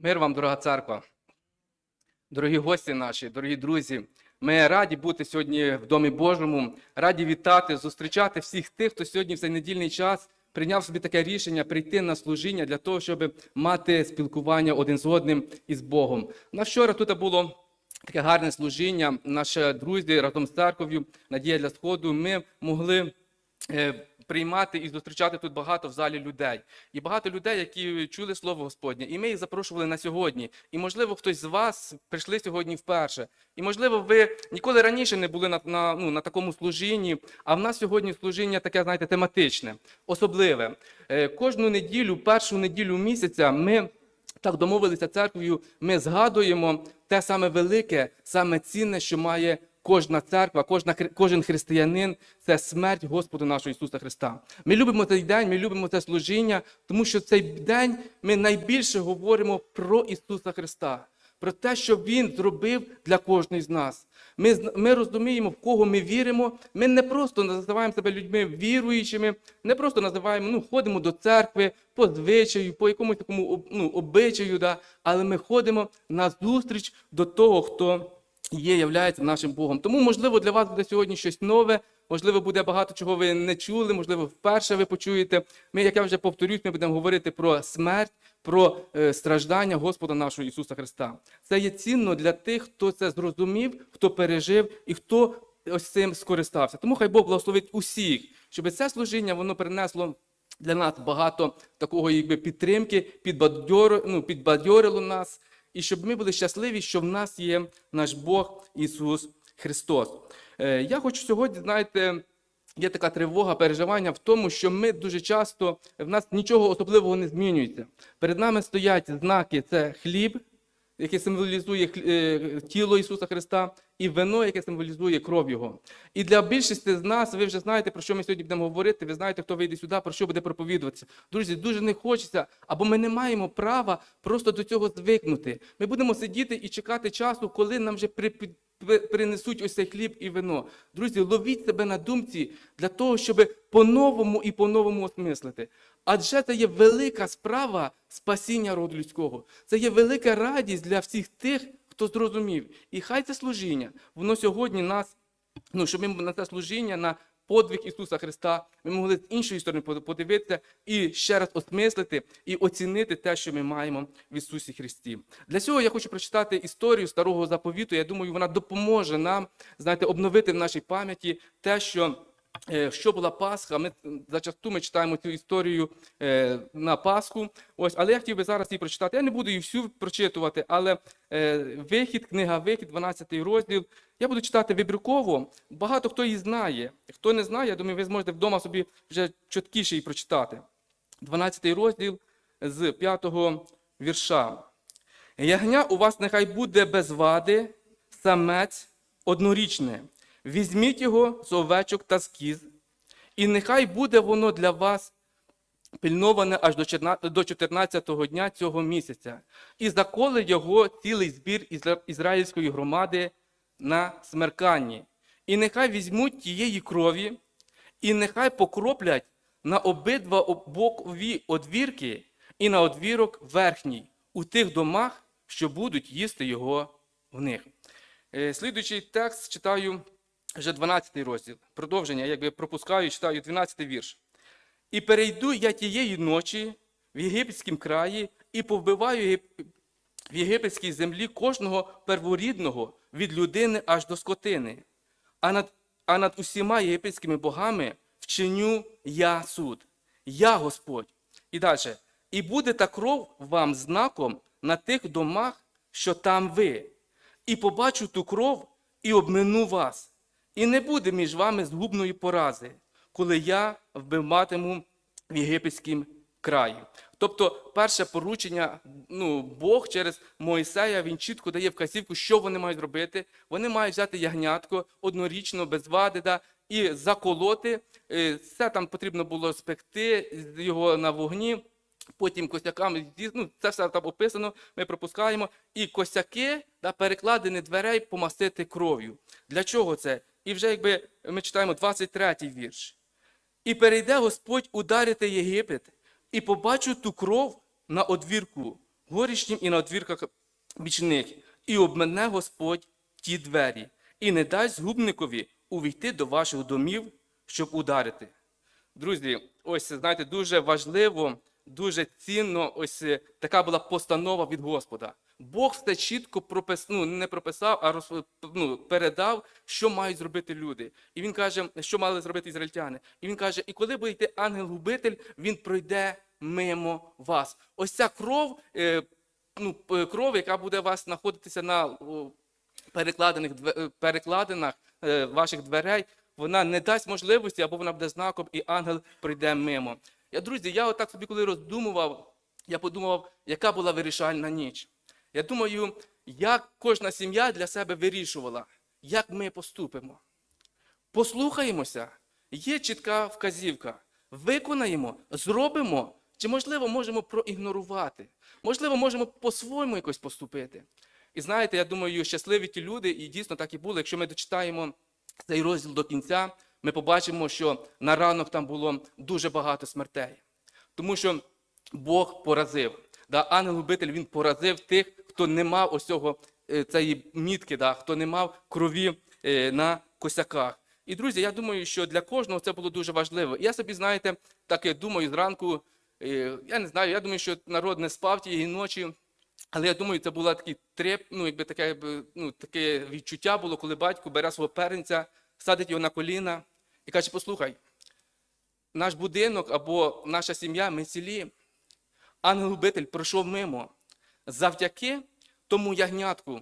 Мир вам, дорога церква. Дорогі гості наші, дорогі друзі, ми раді бути сьогодні в Домі Божому, раді вітати, зустрічати всіх тих, хто сьогодні в цей недільний час прийняв собі таке рішення прийти на служіння для того, щоб мати спілкування один з одним із Богом. На вчора тут було таке гарне служіння. Наші друзі разом з церков'ю, Надія для Сходу, ми могли е, приймати і зустрічати тут багато в залі людей. І багато людей, які чули слово Господнє. І ми їх запрошували на сьогодні. І, можливо, хтось з вас прийшли сьогодні вперше. І, можливо, ви ніколи раніше не були на, на, ну, на такому служінні, а в нас сьогодні служіння таке, знаєте, тематичне, особливе. Е, Кожну неділю, першу неділю місяця ми. Так домовилися церквою, ми згадуємо те саме велике, саме цінне, що має кожна церква, кожна, кожен християнин це смерть Господа нашого Ісуса Христа. Ми любимо цей день, ми любимо це служіння, тому що цей день ми найбільше говоримо про Ісуса Христа, про те, що Він зробив для кожної з нас. Ми, ми розуміємо, в кого ми віримо. Ми не просто називаємо себе людьми віруючими, не просто називаємо, ну, ходимо до церкви по звичаю, по якомусь такому ну, обичаю, да, але ми ходимо на зустріч до того, хто є, являється нашим Богом. Тому, можливо, для вас буде сьогодні щось нове, можливо, буде багато чого ви не чули, можливо, вперше ви почуєте. Ми, як я вже повторюсь, ми будемо говорити про смерть, про е, страждання Господа нашого Ісуса Христа. Це є цінно для тих, хто це зрозумів, хто пережив і хто ось цим скористався. Тому хай Бог благословить усіх, щоб це служіння воно принесло для нас багато такого якби, підтримки, підбадьор, ну, підбадьорило нас, і щоб ми були щасливі, що в нас є наш Бог Ісус Христос. Е, Я хочу сьогодні, знаєте, є така тривога, переживання в тому, що ми дуже часто в нас нічого особливого не змінюється. Перед нами стоять знаки: це хліб, яке символізує е, тіло Ісуса Христа, і вино, яке символізує кров Його. І для більшості з нас, ви вже знаєте, про що ми сьогодні будемо говорити, ви знаєте, хто вийде сюди, про що буде проповідуватися. Друзі, дуже не хочеться, або ми не маємо права просто до цього звикнути. Ми будемо сидіти і чекати часу, коли нам вже принесуть ось цей хліб і вино. Друзі, ловіть себе на думці для того, щоб по-новому і по-новому осмислити. Адже це є велика справа спасіння роду людського. Це є велика радість для всіх тих, хто зрозумів. І хай це служіння, воно сьогодні нас, ну, щоб ми на це служіння, на подвиг Ісуса Христа, ми могли з іншої сторони подивитися і ще раз осмислити і оцінити те, що ми маємо в Ісусі Христі. Для цього я хочу прочитати історію старого заповіту. Я думаю, вона допоможе нам, знаєте, обновити в нашій пам'яті те, що. Е, Що була Пасха? Ми зачасту ми читаємо цю історію е, на Пасху. Ось, але я хотів би зараз її прочитати. Я не буду її всю прочитувати, але е, вихід, книга Вихід, 12 розділ. Я буду читати вибірково. Багато хто її знає. Хто не знає, я думаю, ви зможете вдома собі вже чіткіше її прочитати. 12 розділ з 5 вірша. Ягня у вас нехай буде без вади, самець однорічне. Візьміть його з овечок та з кіз, і нехай буде воно для вас пильноване аж до 14 до 14-го дня цього місяця. І заколи його цілий збір ізраїльської громади на смерканні. І нехай візьмуть тієї крові, і нехай покроплять на обидва бокові одвірки і на одвірок верхній у тих домах, що будуть їсти його в них. Е, Слідуючий текст читаю вже 12 розділ. Продовження, якби пропускаю, читаю 12 вірш. І перейду я тієї ночі в єгипетськім краї і повбиваю в єгипетській землі кожного перворідного від людини аж до скотини. А над, а над усіма єгипетськими богами вчиню я суд. Я Господь. І далі. І буде та кров вам знаком на тих домах, що там ви. І побачу ту кров і обмину вас. І не буде між вами згубної порази, коли я вбиватиму в єгипетському краї. Тобто, перше поручення, ну, Бог через Моїсея, він чітко дає вказівку, що вони мають робити. Вони мають взяти ягнятко однорічно, без вади, да, і заколоти. Е, Це там потрібно було спекти його на вогні. Потім косяками, ну, це все там описано, ми пропускаємо. І косяки та перекладини дверей помастити кров'ю. Для чого це? І вже якби ми читаємо 23-й вірш. І перейде Господь ударити Єгипет, і побачу ту кров на одвірку горішнім і на одвірках бічних, і обмене Господь ті двері, і не дасть згубникові увійти до ваших домів, щоб ударити. Друзі, ось знаєте, дуже важливо, дуже цінно, ось е, така була постанова від Господа. Бог все чітко пропис, ну, не прописав, а роз, ну, передав, що мають зробити люди. І він каже, що мали зробити ізраїльтяни. І він каже: і коли буде йти ангел-губитель, він пройде мимо вас. Ось ця кров, е, ну, кров, яка буде у вас знаходитися на перекладених е, перекладинах е, ваших дверей, вона не дасть можливості, або вона буде знаком, і ангел прийде мимо. Я, друзі, я отак собі, коли роздумував, я подумав, яка була вирішальна ніч. Я думаю, як кожна сім'я для себе вирішувала, як ми поступимо. Послухаємося, є чітка вказівка. Виконаємо, зробимо, чи, можливо, можемо проігнорувати. Можливо, можемо по-своєму якось поступити. І знаєте, я думаю, щасливі ті люди, і дійсно так і було. Якщо ми дочитаємо цей розділ до кінця, ми побачимо, що на ранок там було дуже багато смертей. Тому що Бог поразив. Да, ангел-губитель він поразив тих, хто не мав ось цього, е, цієї мітки, да, хто не мав крові е, на косяках. І, друзі, я думаю, що для кожного це було дуже важливо. Я собі, знаєте, так я думаю, зранку, е, я не знаю, я думаю, що народ не спав тієї ночі, але я думаю, це було такий треп, ну, якби таке, ну, таке відчуття було, коли батько бере свого перенця, садить його на коліна і каже: послухай, наш будинок або наша сім'я, ми цілі. Ангел-губитель пройшов мимо завдяки тому ягнятку,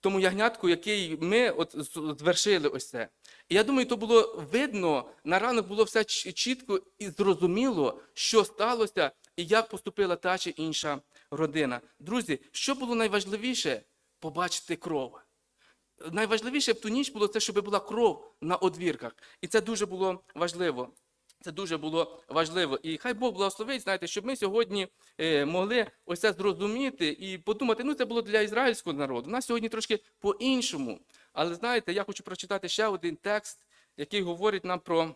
тому ягнятку, який ми от звершили ось це. І я думаю, то було видно, на ранок було все чітко і зрозуміло, що сталося і як поступила та чи інша родина. Друзі, що було найважливіше? Побачити кров. Найважливіше в ту ніч було це, щоб була кров на одвірках. І це дуже було важливо. Це дуже було важливо. І хай Бог благословить, знаєте, щоб ми сьогодні е, могли ось це зрозуміти і подумати, ну це було для ізраїльського народу. У нас сьогодні трошки по-іншому. Але знаєте, я хочу прочитати ще один текст, який говорить нам про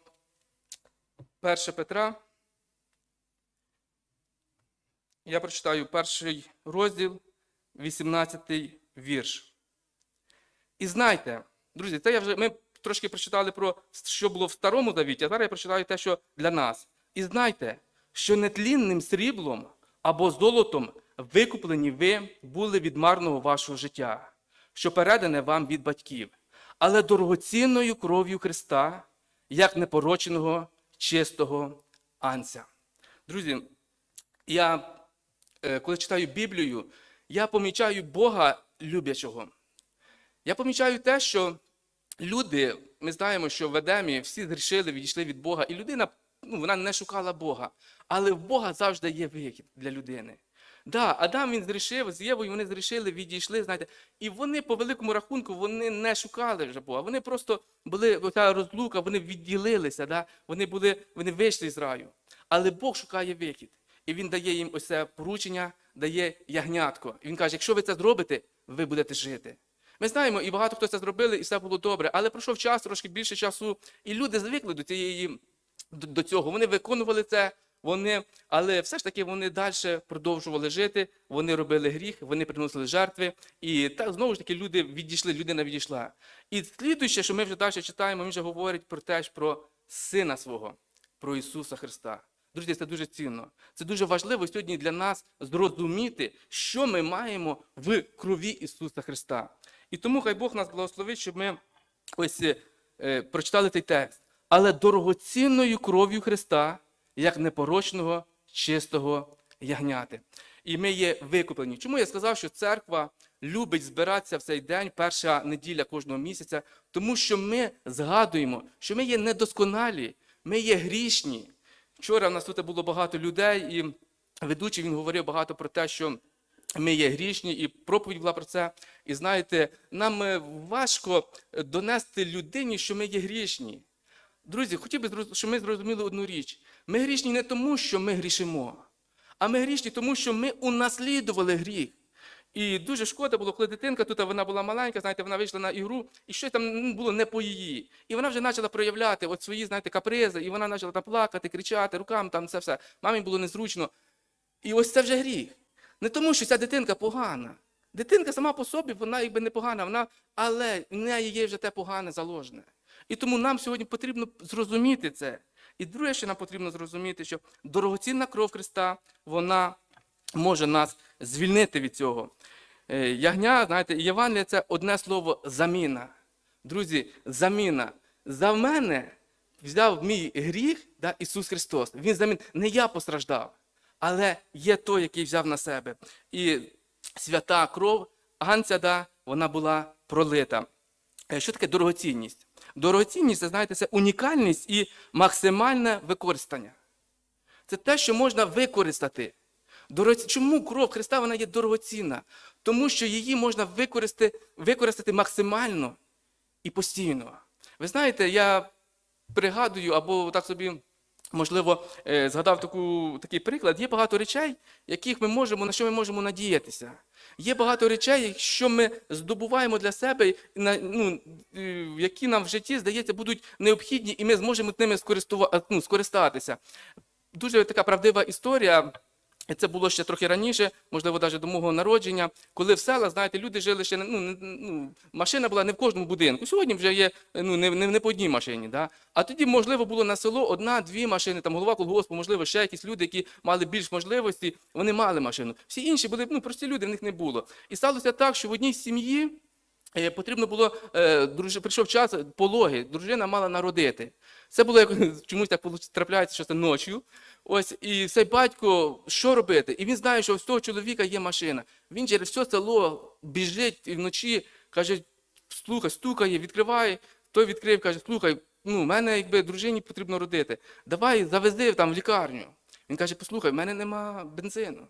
1 Петра. Я прочитаю перший розділ, 18 вірш. І знайте, друзі, це я вже ми трошки прочитали про що було в старому завіті, а зараз я прочитаю те, що для нас. І знайте, що нетлінним сріблом або золотом викуплені ви були від марного вашого життя, що передане вам від батьків, але дорогоцінною кров'ю Христа, як непороченого, чистого анця. Друзі, я е, коли читаю Біблію, я помічаю Бога люблячого. Я помічаю те, що люди, ми знаємо, що в Едемі всі згрішили, відійшли від Бога, і людина ну, вона не шукала Бога. Але в Бога завжди є вихід для людини. Да, Адам він зрішив, з Євою вони зрішили, відійшли, знаєте, і вони по великому рахунку вони не шукали вже Бога. Вони просто були оця розлука, вони відділилися, да? вони були, вони вийшли з раю. Але Бог шукає вихід. І він дає їм ось це поручення, дає ягнятко. І він каже: якщо ви це зробите, ви будете жити. Ми знаємо, і багато хто це зробили, і все було добре. Але пройшов час, трошки більше часу, і люди звикли до цієї до, цього. Вони виконували це, вони, але все ж таки вони далі продовжували жити, вони робили гріх, вони приносили жертви. І так знову ж таки люди відійшли, людина відійшла. І слідуюче, що ми вже далі читаємо, він вже говорить про те, про сина свого, про Ісуса Христа. Друзі, це дуже цінно. Це дуже важливо сьогодні для нас зрозуміти, що ми маємо в крові Ісуса Христа. І тому хай Бог нас благословить, щоб ми ось е, прочитали цей текст. Але дорогоцінною кров'ю Христа, як непорочного, чистого ягняти. І ми є викуплені. Чому я сказав, що церква любить збиратися в цей день, перша неділя кожного місяця, тому що ми згадуємо, що ми є недосконалі, ми є грішні. Вчора в нас тут було багато людей, і ведучий він говорив багато про те, що ми є грішні, і проповідь була про це. І знаєте, нам е, важко донести людині, що ми є грішні. Друзі, хотів би, щоб ми зрозуміли одну річ. Ми грішні не тому, що ми грішимо, а ми грішні тому, що ми унаслідували гріх. І дуже шкода було, коли дитинка тут вона була маленька, знаєте, вона вийшла на ігру, і щось там ну, було не по її. І вона вже почала проявляти от свої, знаєте, капризи, і вона почала там плакати, кричати, руками там це все. Мамі було незручно. І ось це вже гріх. Не тому, що ця дитинка погана. Дитинка сама по собі, вона якби не погана, вона, але в неї є вже те погане заложене. І тому нам сьогодні потрібно зрозуміти це. І друге, що нам потрібно зрозуміти, що дорогоцінна кров Христа, вона може нас звільнити від цього. Е, Ягня, знаєте, Євангелія це одне слово заміна. Друзі, заміна. За мене взяв мій гріх да, Ісус Христос. Він замін. Не я постраждав, але є той, який взяв на себе. І свята кров Анця, да, вона була пролита. Е, Що таке дорогоцінність? Дорогоцінність, це, знаєте, це унікальність і максимальне використання. Це те, що можна використати. Чому кров Христа вона є дорогоцінна? Тому що її можна використати, використати максимально і постійно. Ви знаєте, я пригадую, або так собі, можливо, е, згадав таку, такий приклад. Є багато речей, яких ми можемо, на що ми можемо надіятися. Є багато речей, що ми здобуваємо для себе, ну, які нам в житті, здається, будуть необхідні, і ми зможемо ними ну, скористатися. Дуже така правдива історія. І це було ще трохи раніше, можливо, навіть до мого народження, коли в селах, знаєте, люди жили ще ну, ну, машина була не в кожному будинку. Сьогодні вже є ну, не, не, не по одній машині. Да? А тоді, можливо, було на село одна-дві машини, там голова колгоспу, можливо, ще якісь люди, які мали більш можливості, вони мали машину. Всі інші були ну, прості люди, в них не було. І сталося так, що в одній сім'ї е, потрібно було, е, прийшов час пологи, дружина мала народити. Це було чомусь так трапляється, що це ночі. Ось і цей батько, що робити? І він знає, що у цього чоловіка є машина. Він через все село біжить і вночі каже: слухай, стукає, відкриває. Той відкрив, каже: слухай, ну, в мене якби дружині потрібно родити. Давай завези там в лікарню. Він каже: послухай, в мене нема бензину.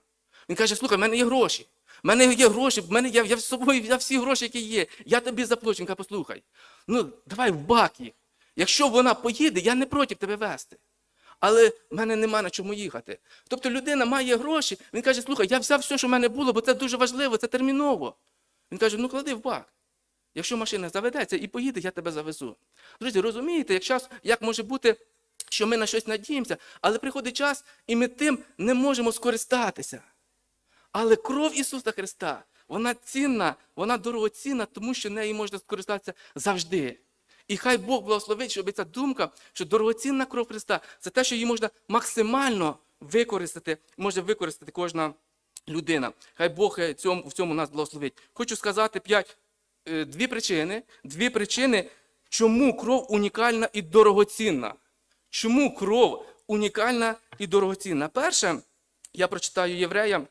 Він каже: слухай, в мене є гроші. В мене є гроші, в мене я, я з собою взяв всі гроші, які є. Я тобі заплачу. Він каже, послухай, ну давай в бак їх. Якщо вона поїде, я не проти тебе вести. Але в мене нема на чому їхати. Тобто людина має гроші, він каже, слухай, я взяв все, що в мене було, бо це дуже важливо, це терміново. Він каже, ну клади в бак. Якщо машина заведеться і поїде, я тебе завезу. Друзі, розумієте, як, час, як може бути, що ми на щось надіємося, але приходить час, і ми тим не можемо скористатися. Але кров Ісуса Христа, вона цінна, вона дорогоцінна, тому що нею можна скористатися завжди. І хай Бог благословить, щоб ця думка, що дорогоцінна кров Христа це те, що її можна максимально використати, може використати кожна людина. Хай Бог е, цьому, в цьому нас благословить. Хочу сказати п'ять, е, дві причини, дві причини, чому кров унікальна і дорогоцінна. Чому кров унікальна і дорогоцінна? Перше, я прочитаю євреям.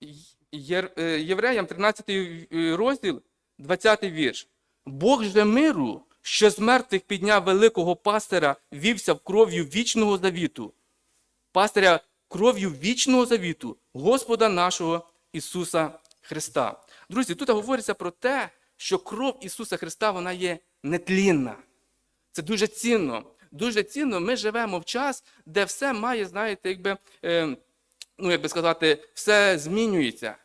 Єр- е, Євреям 13 е, розділ, 20 вірш. Бог же миру, що з мертвих підняв великого пастиря, вівся в кров'ю вічного завіту. Пастиря кров'ю вічного завіту, Господа нашого Ісуса Христа. Друзі, тут говориться про те, що кров Ісуса Христа вона є нетлінна. Це дуже цінно. Дуже цінно. Ми живемо в час, де все має, знаєте, якби, е, ну, як би сказати, все змінюється,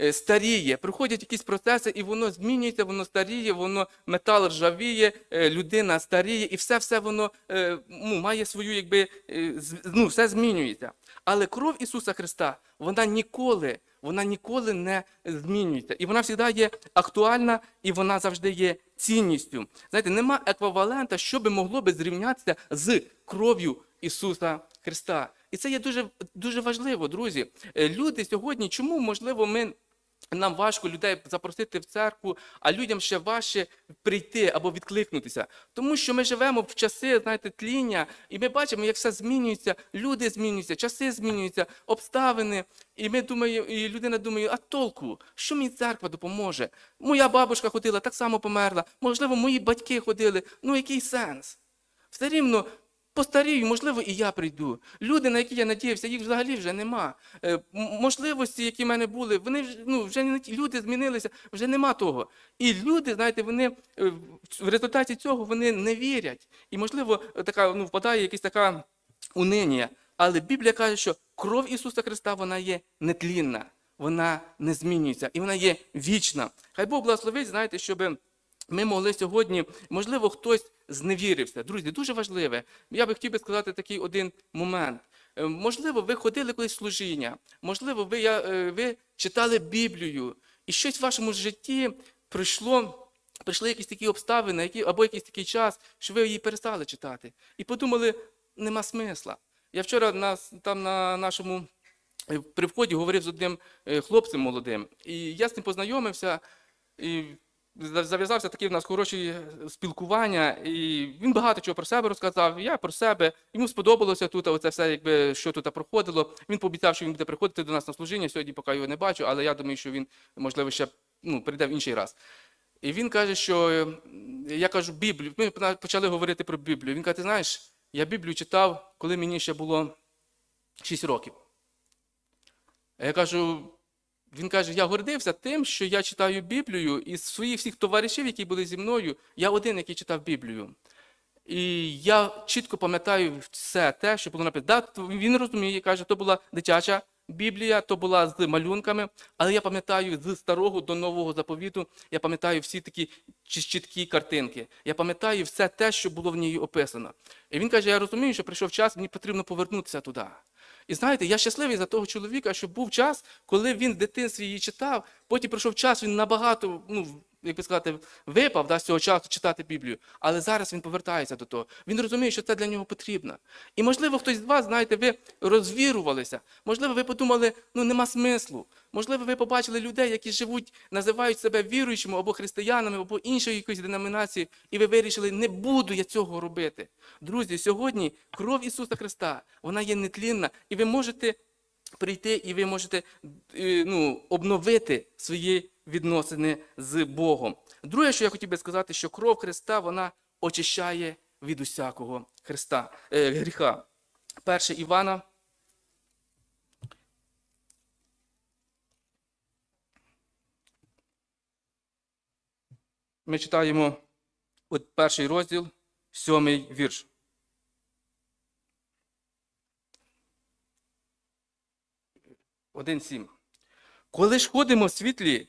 е, старіє. Приходять якісь процеси, і воно змінюється, воно старіє, воно метал ржавіє, е, людина старіє, і все все воно е, ну, має свою, якби, ну, все змінюється. Але кров Ісуса Христа, вона ніколи, вона ніколи не змінюється. І вона завжди є актуальна, і вона завжди є цінністю. Знаєте, нема еквівалента, що би могло би зрівнятися з кров'ю Ісуса Христа. І це є дуже, дуже важливо, друзі. Е, Люди сьогодні, чому можливо ми. Нам важко людей запросити в церкву, а людям ще важче прийти або відкликнутися. Тому що ми живемо в часи, знаєте, тління, і ми бачимо, як все змінюється, люди змінюються, часи змінюються, обставини. І ми думаємо, і людина думає, а толку, що мені церква допоможе? Моя бабушка ходила, так само померла. Можливо, мої батьки ходили. Ну який сенс? Все рівно постарію, можливо, і я прийду. Люди, на які я надіявся, їх взагалі вже нема. Е, можливості, які в мене були, вони ну, вже не люди змінилися, вже нема того. І люди, знаєте, вони е, в- результаті цього вони не вірять. І, можливо, така ну, впадає якась така унинія. Але Біблія каже, що кров Ісуса Христа вона є нетлінна, вона не змінюється і вона є вічна. Хай Бог благословить, знаєте, щоб ми могли сьогодні, можливо, хтось зневірився. Друзі, дуже важливе. Я би хотів би сказати такий один момент, Е, Можливо, ви ходили колись в служіння, можливо, ви, я, е, ви читали Біблію, і щось в вашому житті прийшло, прийшли якісь такі обставини, які, або якийсь такий час, що ви її перестали читати. І подумали, нема смисла. Я вчора на, там на нашому е, при вході говорив з одним хлопцем молодим, і я з ним познайомився. І зав'язався таке в нас хороше спілкування, і він багато чого про себе розказав. Я про себе. Йому сподобалося тут, оце все, якби що тут проходило. Він пообіцяв, що він буде приходити до нас на служіння. Сьогодні поки його не бачу, але я думаю, що він, можливо, ще ну, прийде в інший раз. І він каже, що е, я кажу Біблію. Ми почали говорити про Біблію. Він каже: ти знаєш, я Біблію читав, коли мені ще було 6 років. Я кажу, він каже, я гордився тим, що я читаю Біблію, і своїх всіх товаришів, які були зі мною, я один, який читав Біблію. І я чітко пам'ятаю все те, що було написано. Він розуміє, каже, то була дитяча Біблія, то була з малюнками, але я пам'ятаю з старого до нового заповіту, я пам'ятаю всі такі чіткі картинки. Я пам'ятаю все те, що було в ній описано. І він каже: я розумію, що прийшов час, мені потрібно повернутися туди. І знаєте, я щасливий за того чоловіка, що був час, коли він в дитинстві її читав, потім пройшов час, він набагато, ну, як би сказати, випав да, з цього часу читати Біблію. Але зараз він повертається до того. Він розуміє, що це для нього потрібно. І можливо, хтось з вас, знаєте, ви розвірувалися. Можливо, ви подумали, ну нема смислу. Можливо, ви побачили людей, які живуть, називають себе віруючими або християнами, або іншої якоїсь деномінації, і ви вирішили, не буду я цього робити. Друзі, сьогодні кров Ісуса Христа, вона є нетлінна, і ви можете прийти, і ви можете е, ну, обновити свої відносини з Богом. Друге, що я хотів би сказати, що кров Христа вона очищає від усякого Христа, е, гріха. Перше Івана. Ми читаємо от перший розділ, сьомий вірш. Один сім. Коли ж ходимо в світлі,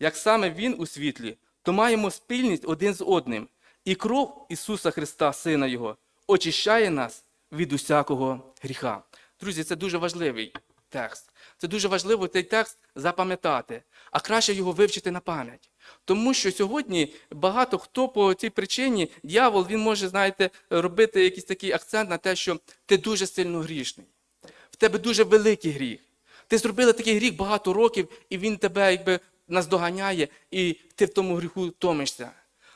як саме Він у світлі, то маємо спільність один з одним. І кров Ісуса Христа, Сина Його, очищає нас від усякого гріха. Друзі, це дуже важливий текст. Це дуже важливо цей текст запам'ятати, а краще його вивчити на пам'ять. Тому що сьогодні багато хто по цій причині, дьявол, він може, знаєте, робити якийсь такий акцент на те, що ти дуже сильно грішний. В тебе дуже великий гріх. Ти зробила такий гріх багато років, і він тебе якби наздоганяє, і ти в тому гріху томишся.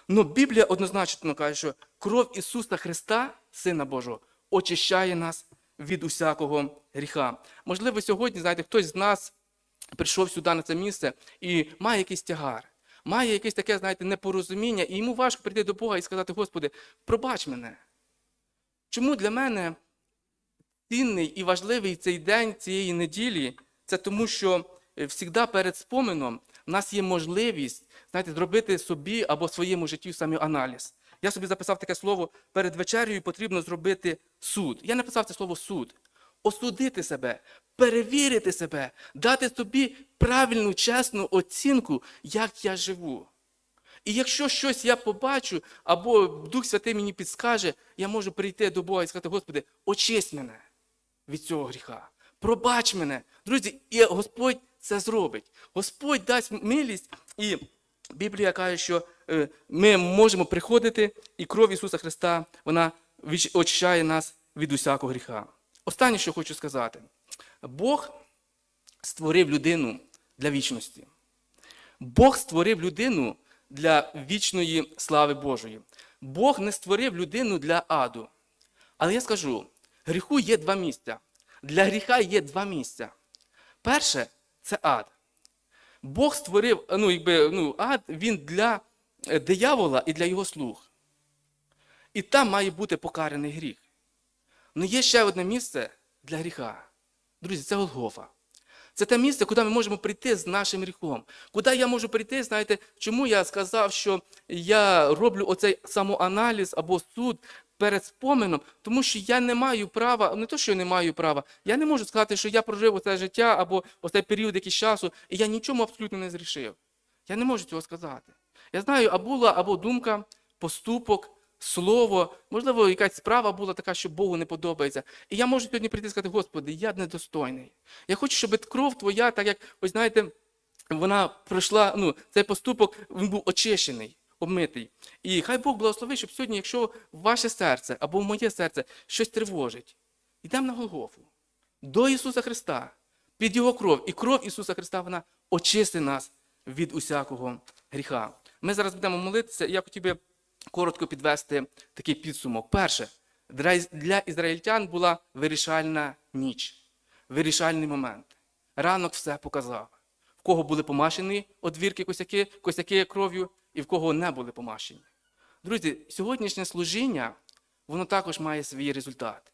Ну, Біблія однозначно каже, що кров Ісуса Христа, Сина Божого, очищає нас від усякого гріха. Можливо, сьогодні, знаєте, хтось з нас прийшов сюди на це місце і має якийсь тягар, має якесь таке, знаєте, непорозуміння, і йому важко прийти до Бога і сказати, Господи, пробач мене. Чому для мене цінний і важливий цей день цієї неділі, це тому, що завжди перед спомином в нас є можливість знаєте, зробити собі або своєму життю самоаналіз. Я собі записав таке слово, перед вечерею потрібно зробити суд. Я написав це слово суд. Осудити себе, перевірити себе, дати собі правильну, чесну оцінку, як я живу. І якщо щось я побачу, або Дух Святий мені підскаже, я можу прийти до Бога і сказати, Господи, очисть мене від цього гріха. Пробач мене. Друзі, і Господь це зробить. Господь дасть милість, і Біблія каже, що е, ми можемо приходити, і кров Ісуса Христа вона очищає нас від усякого гріха. Останнє, що хочу сказати: Бог створив людину для вічності. Бог створив людину для вічної слави Божої. Бог не створив людину для аду. Але я скажу: гріху є два місця. Для гріха є два місця. Перше це ад. Бог створив ну, якби, ну, ад він для е, диявола і для його слуг. І там має бути покараний гріх. Ну є ще одне місце для гріха. Друзі, це Голгофа. Це те місце, куди ми можемо прийти з нашим гріхом. Куди я можу прийти, знаєте, чому я сказав, що я роблю оцей самоаналіз або суд перед споменом, тому що я не маю права, не то, що я не маю права, я не можу сказати, що я прожив оце життя або оцей період якийсь часу, і я нічому абсолютно не зрішив. Я не можу цього сказати. Я знаю, а була або думка, поступок, слово, можливо, якась справа була така, що Богу не подобається. І я можу сьогодні прийти і сказати, Господи, я недостойний. Я хочу, щоб кров твоя, так як, ось знаєте, вона пройшла, ну, цей поступок він був очищений, обмитий. І хай Бог благословить, щоб сьогодні, якщо ваше серце або моє серце щось тривожить, йдемо на Голгофу до Ісуса Христа, під Його кров. І кров Ісуса Христа вона очистить нас від усякого гріха. Ми зараз будемо молитися, і я хотів би коротко підвести такий підсумок. Перше, для ізраїльтян була вирішальна ніч, вирішальний момент. Ранок все показав. В кого були помашені одвірки косяки, косяки кров'ю, і в кого не були помашені. Друзі, сьогоднішнє служіння, воно також має свій результат.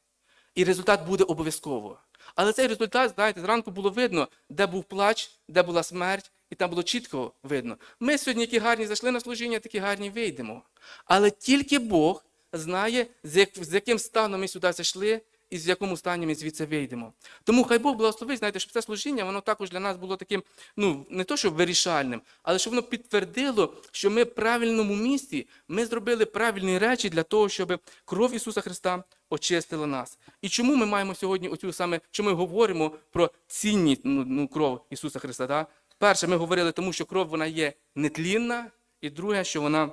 І результат буде обов'язково. Але цей результат, знаєте, зранку було видно, де був плач, де була смерть, і там було чітко видно. Ми сьогодні, які гарні зайшли на служіння, такі гарні вийдемо. Але тільки Бог знає, з яким станом ми сюди зайшли і з якому стані ми звідси вийдемо. Тому хай Бог благословить, знаєте, щоб це служіння, воно також для нас було таким, ну, не то, що вирішальним, але щоб воно підтвердило, що ми в правильному місці, ми зробили правильні речі для того, щоб кров Ісуса Христа очистила нас. І чому ми маємо сьогодні оцю саме, чому ми говоримо про цінність ну, ну, кров Ісуса Христа? Да? Перше, ми говорили, тому що кров вона є нетлінна, і друге, що вона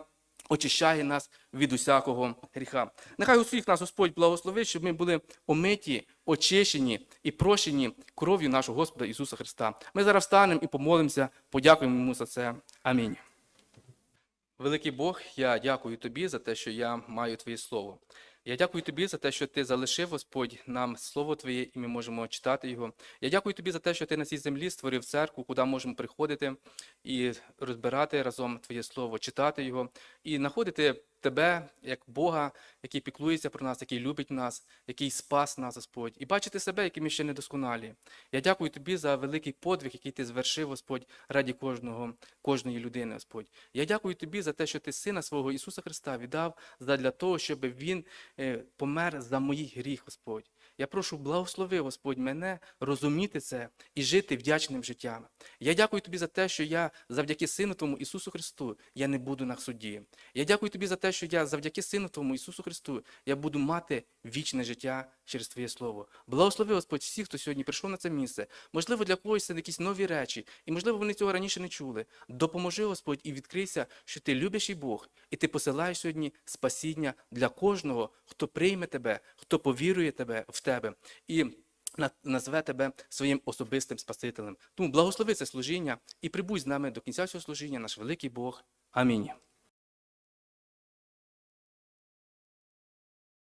очищає нас від усякого гріха. Нехай усіх нас Господь благословить, щоб ми були омиті, очищені і прощені кров'ю нашого Господа Ісуса Христа. Ми зараз встанемо і помолимося, подякуємо йому за це. Амінь. Великий Бог, я дякую тобі за те, що я маю Твоє Слово. Я дякую тобі за те, що ти залишив, Господь, нам Слово Твоє, і ми можемо читати його. Я дякую тобі за те, що ти на цій землі створив церкву, куди можемо приходити і розбирати разом Твоє Слово, читати його і знаходити тебе як Бога, який піклується про нас, який любить нас, який спас нас, Господь, і бачити себе, яким ми ще недосконалі. Я дякую тобі за великий подвиг, який ти звершив, Господь, раді кожного, кожної людини, Господь. Я дякую тобі за те, що ти сина свого Ісуса Христа віддав для того, щоб Він е, помер за моїх гріх, Господь. Я прошу, благослови, Господь, мене розуміти це і жити вдячним життям. Я дякую тобі за те, що я завдяки Сину Твому Ісусу Христу я не буду на суді. Я дякую тобі за те, що я завдяки Сину Твому Ісусу Христу я буду мати вічне життя через Твоє Слово. Благослови, Господь, всіх, хто сьогодні прийшов на це місце. Можливо, для когось це якісь нові речі, і можливо, вони цього раніше не чули. Допоможи, Господь, і відкрийся, що ти і Бог, і ти посилаєш сьогодні спасіння для кожного, хто прийме тебе, хто повірує тебе в тебе. І на- назве тебе своїм особистим Спасителем. Тому благослови це служіння і прибудь з нами до кінця цього служіння, наш великий Бог. Амінь.